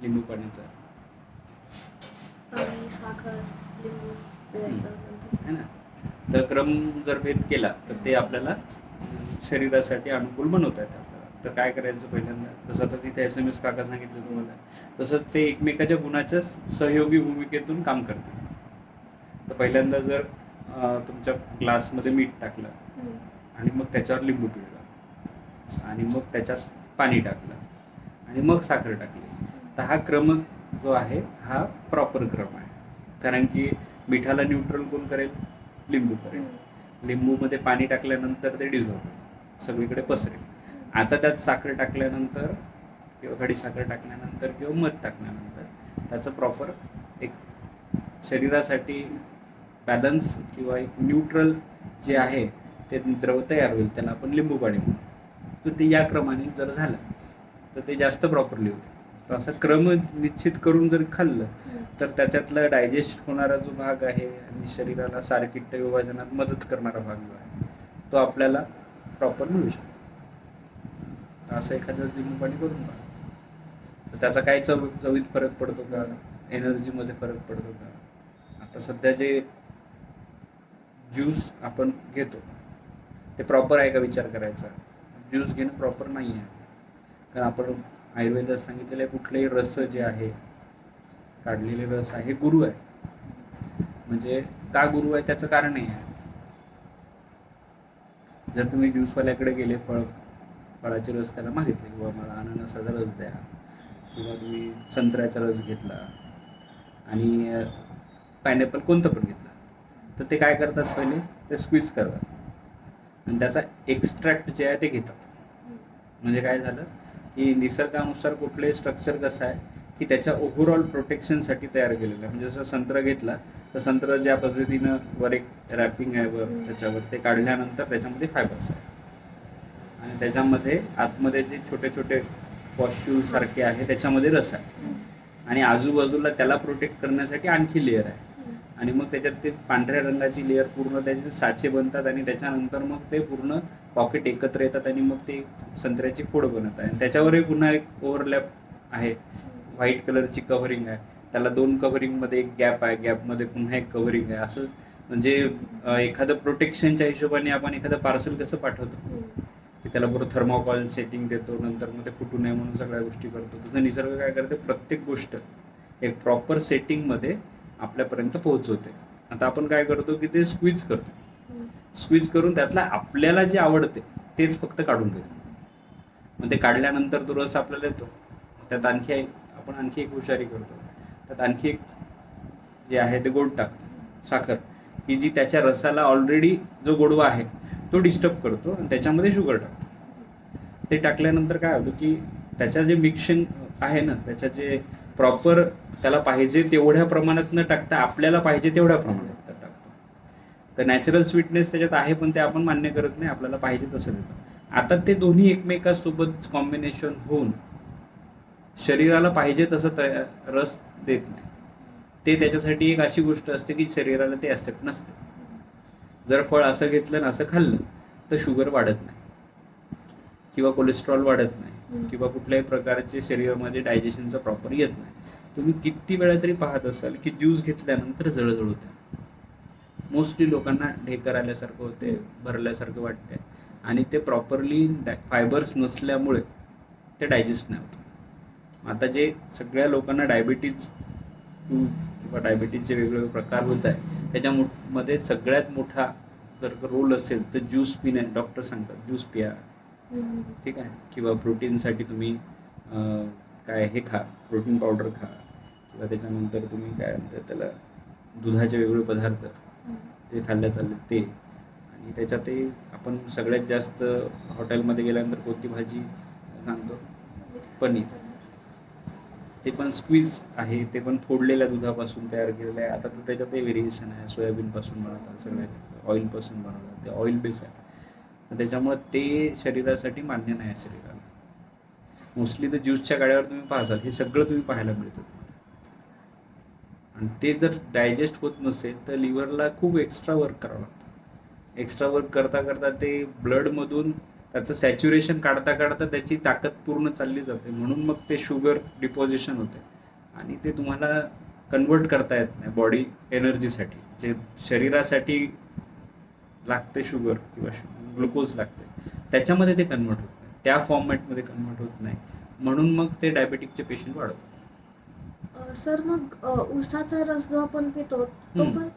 लिंबू पाण्याचा. पाणी साखर लिंबू पिळायचं नंतर. है ना? तर क्रम जर भेद केला तर ते आपल्याला शरीरासाठी अनुकूल बनवता येतं आपल्याला तर काय करायचं पहिल्यांदा? जसं आता तिथे एस एम एस काका सांगितलं तुम्हाला तसंच ते एकमेकाच्या गुणाच्या सहयोगी भूमिकेतून काम करते तर पहिल्यांदा जर अं, तुमच्या ग्लासमध्ये मीठ टाकलं हम्म. आणि मग त्याच्यावर लिंबू पिळलं आणि मग त्याच्यात पाणी टाकलं आणि मग साखर टाकली तर हा क्रम जो आहे हा प्रॉपर क्रम आहे. कारण की मिठाला न्यूट्रल कोण करेल? लिंबू करेल. लिंबूमध्ये पाणी टाकल्यानंतर ते डिझॉल्व होईल. सगळीकडे पसरेल. आता त्यात साखर टाकल्यानंतर किंवा खडी साखर टाकल्यानंतर किंवा मध टाकल्यानंतर त्याचं प्रॉपर एक शरीरासाठी बॅलन्स किंवा एक न्यूट्रल जे आहे ते द्रव तयार होईल. त्याला आपण लिंबू पाणी म्हणू. तर ते या क्रमाने जर झालं तर ते जास्त प्रॉपरली होते. तर असं क्रम निश्चित करून जर खाल्लं तर त्याच्यातला डायजेस्ट होणारा जो भाग आहे आणि शरीराला सारकिट्य विभाजनात मदत करणारा भाग जो आहे तो आपल्याला प्रॉपर मिळू शकतो. तर असं एखाद्या लिंबू पाणी करून तर त्याचा काय चव चवीत फरक पडतो का? एनर्जीमध्ये फरक पडतो का? आता सध्या जे ज्यूस आपण घेतो ते प्रॉपर आहे का विचार करायचा? ज्यूस घेणं प्रॉपर नाही आहे कारण आपण आयुर्वेदात सांगितलेलं आहे कुठलेही रस जे आहे काढलेले रस आहे गुरु आहे. म्हणजे का गुरु आहे त्याचं कारण आहे. जर तुम्ही ज्यूसवाल्याकडे गेले फळ फळाचे रस त्याला मागितले किंवा मला अननसाचा रस द्या किंवा तुम्ही संत्र्याचा रस घेतला आणि पायनॅपल कोणतं पण घेतलं तर ते काय करतात पहिले? ते स्क्वीज करतात. आणि त्याचा एक्स्ट्रॅक्ट जे आहे ते घेतात. म्हणजे काय झालं? की निसर्गानुसार कुठलंही स्ट्रक्चर कसं आहे की त्याच्या ओव्हरऑल प्रोटेक्शनसाठी तयार केलेलं आहे. म्हणजे जसं संत्र घेतला तर संत्र ज्या पद्धतीनं वर एक रॅपिंग आहे वर. त्याच्यावर ते काढल्यानंतर त्याच्यामध्ये फायबर्स आहे. आणि त्याच्यामध्ये आतमध्ये जे छोटे छोटे पॉश्यूल सारखे आहे त्याच्यामध्ये रस आहे. आणि आजूबाजूला त्याला प्रोटेक्ट करण्यासाठी आणखी लेअर आहे. आणि मग त्याच्यात ते पांढऱ्या रंगाची लेअर पूर्ण त्याचे साचे बनतात आणि त्याच्यानंतर मग ते पूर्ण पॉकेट एकत्र येतात आणि मग ते संत्र्याची फोड बनत आहे आणि त्याच्यावरही पुन्हा एक ओव्हरलॅप आहे. व्हाईट कलरची कव्हरिंग आहे. त्याला दोन कव्हरिंगमध्ये एक गॅप आहे. गॅपमध्ये पुन्हा एक कव्हरिंग आहे. असं म्हणजे एखादं प्रोटेक्शनच्या हिशोबाने आपण एखादं पार्सल कसं पाठवतो? की त्याला बरोबर थर्मोकॉल सेटिंग देतो नंतर मग ते फुटू नये म्हणून सगळ्या गोष्टी करतो. तसं निसर्ग काय करते? प्रत्येक गोष्ट एक प्रॉपर सेटिंगमध्ये आपल्यापर्यंत पोहोचवते. आता आपण काय करतो की ते स्क्वीज करतो. स्क्वीज करून त्यातला आपल्याला जे आवडते तेच फक्त काढून घेतो. मग ते काढल्यानंतर तो रस आपल्याला येतो. त्यात आणखी आपण आणखी एक हुशारी करतो. त्यात आणखी एक जे आहे ते गोड टाक साखर. की जी त्याच्या रसाला ऑलरेडी जो गोडवा आहे तो डिस्टर्ब करतो आणि त्याच्यामध्ये शुगर टाकतो. ते टाकल्यानंतर काय होतं की त्याच्या जे मिक्शन आहे ना त्याच्या जे प्रॉपर त्याला पाहिजे तेवढ्या प्रमाणात न टाकता आपल्याला पाहिजे तेवढ्या प्रमाणात टाकतो. तर नॅचरल स्वीटनेस त्याच्यात आहे पण ते आपण मान्य करत नाही आपल्याला पाहिजे तसं देतो. आता ते दोन्ही एकमेकासोबत कॉम्बिनेशन होऊन शरीराला पाहिजे तसं तया- रस देत नाही. ते त्याच्यासाठी एक अशी गोष्ट असते की शरीराला ते ॲक्सेप्ट नसते. जर फळ असं घेतलं ना असं खाल्लं तर शुगर वाढत नाही. किंवा कोलेस्ट्रॉल वाढत नाही. किंवा कुठल्याही प्रकारचे शरीरामध्ये डायजेशनचा प्रॉपर येत नाही. तुम्ही किती वेळा तरी पाहत असाल की ज्यूस घेतल्यानंतर जळजळ होते. मोस्टली लोकांना ढेकर आल्यासारखं होते भरल्यासारखं वाटते. आणि ते प्रॉपरली फायबर्स नसल्यामुळे ते डायजेस्ट नाही होत. आता जे सगळ्या लोकांना डायबिटीज किंवा डायबिटीजचे वेगवेगळे प्रकार होत आहे त्याच्यामध्ये सगळ्यात मोठा जर रोल असेल तर ज्यूस पिणे डॉक्टर सांगतात ज्यूस पिया. ठीक आहे. किंवा प्रोटीनसाठी तुम्ही काय हे खा प्रोटीन पावडर खा. किंवा त्याच्यानंतर तुम्ही काय म्हणतात त्याला दुधाचे वेगवेगळे पदार्थ जे खाल्ल्या चालले ते. आणि त्याच्यात ते आपण सगळ्यात जास्त हॉटेलमध्ये गेल्यानंतर कोणती भाजी सांगतो? पनीर. ते पण स्क्वीज आहे ते पण फोडलेल्या दुधापासून तयार केलेलं आहे. आता तर त्याच्यातही व्हेरिएशन आहे. सोयाबीनपासून बनवतात सगळ्या ऑइलपासून बनवतात. ते ऑइल बेस आहे. त्याच्यामुळं ते शरीरासाठी मान्य नाही आहे शरीराला. मोस्टली तर ज्यूसच्या गाड्यावर तुम्ही पाहसाल हे सगळं तुम्ही पाहायला मिळतं आणि ते जर डायजेस्ट होत नसेल तर लिव्हरला खूप एक्स्ट्रा वर्क करावं लागतं. एक्स्ट्रा वर्क करता करता ते ब्लडमधून त्याचं सॅच्युरेशन काढता काढता त्याची ताकद पूर्ण चालली जाते. म्हणून मग ते शुगर डिपॉझिशन होते. आणि ते तुम्हाला कन्वर्ट करता येत नाही बॉडी एनर्जीसाठी जे शरीरासाठी लागते शुगर किंवा शुगर ग्लुकोज लागते. त्याच्यामध्ये ते कन्वर्ट होत नाही. त्या फॉर्मॅटमध्ये कन्वर्ट होत नाही. म्हणून मग ते डायबेटिकचे पेशंट वाढवतात. सर मग उसाचा रस जो आपण पितो तो हम्म. पण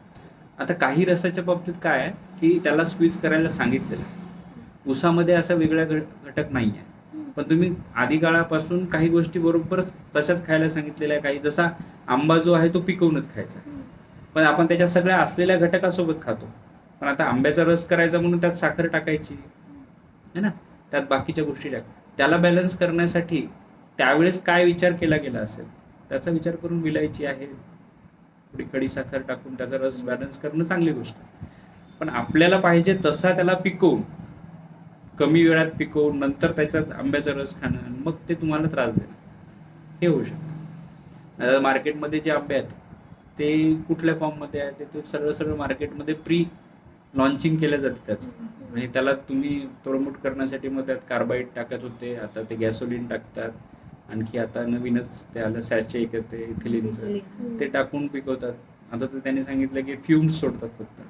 आता काही रसाच्या बाबतीत काय आहे की त्याला स्क्वीज करायला सांगितलेलं आहे. उसामध्ये असा वेगळा घटक नाही आहे. पण तुम्ही आधी काळापासून काही गोष्टी बरोबर तशाच खायला सांगितलेल्या आहे काही जसा आंबा जो आहे तो पिकवूनच खायचा. पण आपण त्याच्या सगळ्या असलेल्या घटकासोबत खातो. पण आता आंब्याचा रस करायचा म्हणून त्यात साखर टाकायची. है ना? त्यात बाकीच्या गोष्टी टाक. त्याला बॅलन्स करण्यासाठी त्यावेळेस काय विचार केला गेला असेल? त्याचा विचार करून विलायची आहे. थोडी कडी साखर टाकून त्याचा रस बॅलन्स करणं चांगली गोष्ट पण आपल्याला पाहिजे तसा त्याला पिकवून कमी वेळात पिकवून नंतर त्याच्यात आंब्याचा रस खाणं आणि मग ते तुम्हाला त्रास देणं. हे होऊ शकतं. आता मार्केटमध्ये जे आंबे आहेत ते कुठल्या फॉर्ममध्ये आहे ते- ते सरळ सरळ मार्केटमध्ये प्री लॉन्चिंग केलं जाते त्याचं. म्हणजे त्याला तुम्ही प्रमोट करण्यासाठी मग त्यात कार्बाईड टाकत होते आता ते गॅसोलिन टाकतात. आणखी आता नवीनच ते आलं सॅचे एक येते इथिलिनचं. ते टाकून पिकवतात. आता तर त्यांनी सांगितलं की फ्युम्स सोडतात फक्त.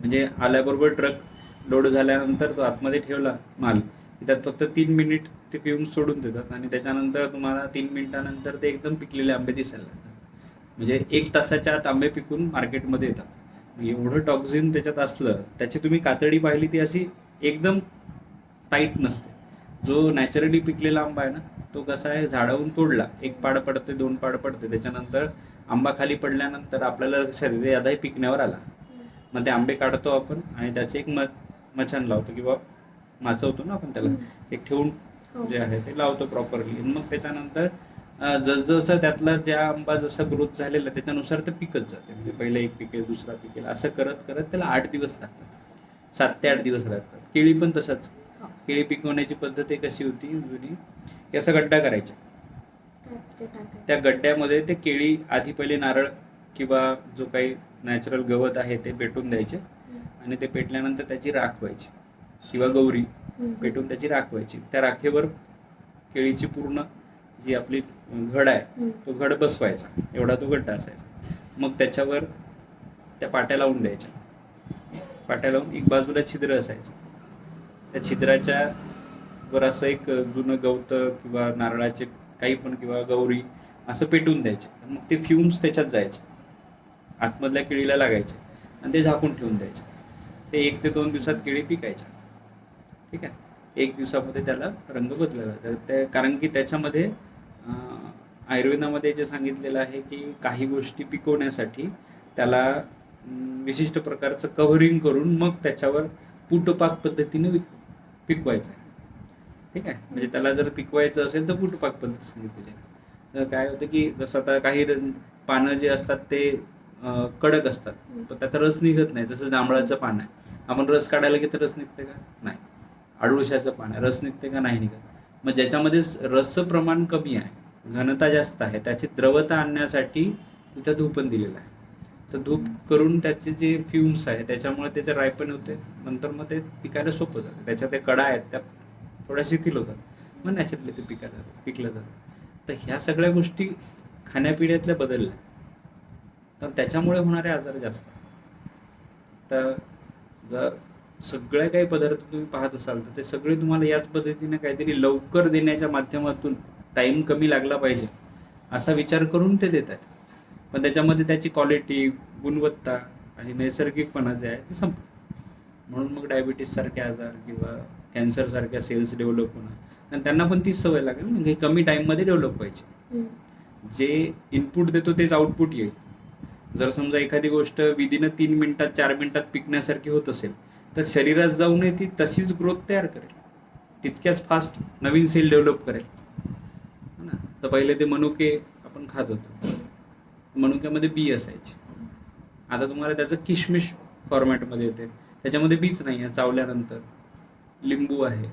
म्हणजे आल्याबरोबर ट्रक लोड झाल्यानंतर तो आतमध्ये ठेवला माल. त्यात फक्त तीन मिनिट ते फ्युम्स सोडून देतात. आणि त्याच्यानंतर तुम्हाला तीन मिनिटानंतर ते एकदम पिकलेले आंबे दिसायला लागतात. म्हणजे एक तासाच्या आत आंबे पिकून मार्केटमध्ये येतात. एवढं टॉक्झिन त्याच्यात असलं त्याची तुम्ही कातडी पाहिली ती अशी एकदम टाईट नसते. जो नॅचरली पिकलेला आंबा आहे ना तो कसा आहे झाडावरून तोडला एक पाड पडते दोन पाड पडते त्याच्यानंतर आंबा खाली पडल्यानंतर आपल्याला येते यादाही पिकण्यावर आला. मग ते आंबे काढतो आपण आणि त्याचे एक म मचान लावतो किंवा माचवतो ना आपण त्याला. एक ठेवून हो. जे आहे ते लावतो प्रॉपरली मग त्याच्यानंतर जसजसं त्यातला ज्या आंबा जसा ग्रोथ झालेला त्याच्यानुसार ते पिकत जाते. म्हणजे पहिलं एक पिकेल दुसरा पिकेल असं करत करत त्याला आठ दिवस लागतात. सात ते आठ दिवस लागतात. केळी पण तसंच. हो. केळी पिकवण्याची पद्धत एक अशी होती जुनी की असा गड्डा करायचा. त्या गड्ड्यामध्ये ते केळी आधी पहिले नारळ किंवा जो काही नॅचरल गवत आहे ते पेटून द्यायचे आणि ते पेटल्यानंतर त्याची राख व्हायची. किंवा गौरी. पेटून त्याची राख व्हायची. त्या राखेवर केळीची पूर्ण जी आपली घड आहे. तो घड बसवायचा. एवढा तो गड्डा असायचा. मग त्याच्यावर त्या पाट्या लावून द्यायच्या. पाट्या लावून एक बाजूला छिद्र असायचं. त्या छिद्राच्या वर असं एक जुनं गवतं किंवा नारळाचे काही पण किंवा गौरी असं पेटून द्यायचे. मग ते फ्युम्स त्याच्यात जायचे. आतमधल्या केळीला लागायचे आणि ते झाकून ठेवून द्यायचे. ते एक ते दोन दिवसात केळी पिकायच्या. ठीक आहे? एक दिवसामध्ये त्याला रंग बदलला जातो ते कारण की त्याच्यामध्ये आयुर्वेदामध्ये जे सांगितलेलं आहे की काही गोष्टी पिकवण्यासाठी त्याला विशिष्ट प्रकारचं कव्हरिंग करून मग त्याच्यावर पुटपाक पद्धतीने पिकवायचं आहे. ठीक आहे? म्हणजे त्याला जर पिकवायचं असेल तर पुटपाक पद्धत सांगितलेली आहे. तर काय होतं की जसं आता काही पानं जे असतात ते कडक असतात. पण त्याचा रस निघत नाही. जसं जांभळाचं पान आहे. आपण रस काढायला की रस निघते का? नाही. अडुळशाचं पान आहे. रस निघते का? नाही निघत. मग ज्याच्यामध्ये रसचं प्रमाण कमी आहे घनता जास्त आहे त्याची द्रवता आणण्यासाठी तिथं धूपन दिलेलं आहे. तर धूप करून त्याचे जे फ्युम्स आहे त्याच्यामुळे त्याचे रायपण होते. नंतर मग ते पिकायला सोपं जातं. त्याच्या ते कडा आहेत त्या थोड्या शिथिल होतात. मग नॅचरली ते पिकायला पिकलं जातं. तर ह्या सगळ्या गोष्टी खाण्यापिण्यातल्या बदलल्या. तर त्याच्यामुळे होणारे आजार जास्त आहेत. तर जर सगळे काही पदार्थ तुम्ही पाहत असाल तर ते सगळे तुम्हाला याच पद्धतीने काहीतरी लवकर देण्याच्या माध्यमातून टाइम कमी लागला पाहिजे असा विचार करून ते देत आहेत पण त्याच्यामध्ये त्याची क्वालिटी गुणवत्ता आणि नैसर्गिकपणा जे आहे ते संपतं म्हणून मग डायबिटीस सारखे आजार किंवा कॅन्सर सारख्या सेल्स डेव्हलप होणं कारण त्यांना पण तीच सवय लागेल ना की कमी टाईममध्ये डेव्हलप व्हायची. जे इनपुट देतो तेच आउटपुट येईल. जर समजा एखादी गोष्ट विदिन तीन मिनिटात चार मिनिटात पिकण्यासारखी होत असेल तर शरीरात जाऊन ती तशीच ग्रोथ तयार करेल. तितक्याच फास्ट नवीन सेल डेव्हलप करेल. है ना? तर पहिले ते मनुके आपण खात होतो. मनुक्यामध्ये बी असायचे. आता तुम्हाला त्याचं किशमिश फॉर्मॅटमध्ये येते. त्याच्यामध्ये बीच नाही आहे चावल्यानंतर. लिंबू आहे.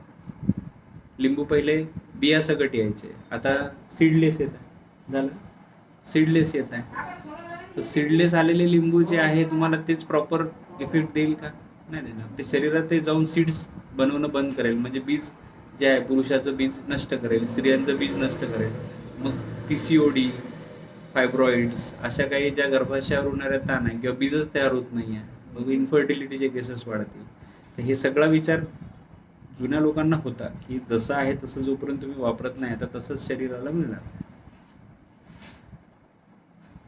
लिंबू पहिले बिया सकट यायचे. आता सीडलेस येत आहे. झालं? सीडलेस येत आहे. तर सीडलेस आलेले लिंबू जे आहे तुम्हाला तेच प्रॉपर इफेक्ट देईल का? नाही ना ते शरीरात ते जाऊन सीड्स बनवणं बंद करेल. म्हणजे बीज जे आहे पुरुषाचं बीज नष्ट करेल स्त्रियांचं बीज नष्ट करेल. मग P C O D fibroids अशा काही ज्या गर्भाशयावर होणाऱ्या ताण आहे किंवा बीजच तयार होत नाही आहे मग इन्फर्टिलिटीचे केसेस वाढतील. तर हे सगळा विचार जुन्या लोकांना होता की जसं आहे तसं जोपर्यंत तुम्ही वापरत नाही आता तसंच शरीराला मिळणार.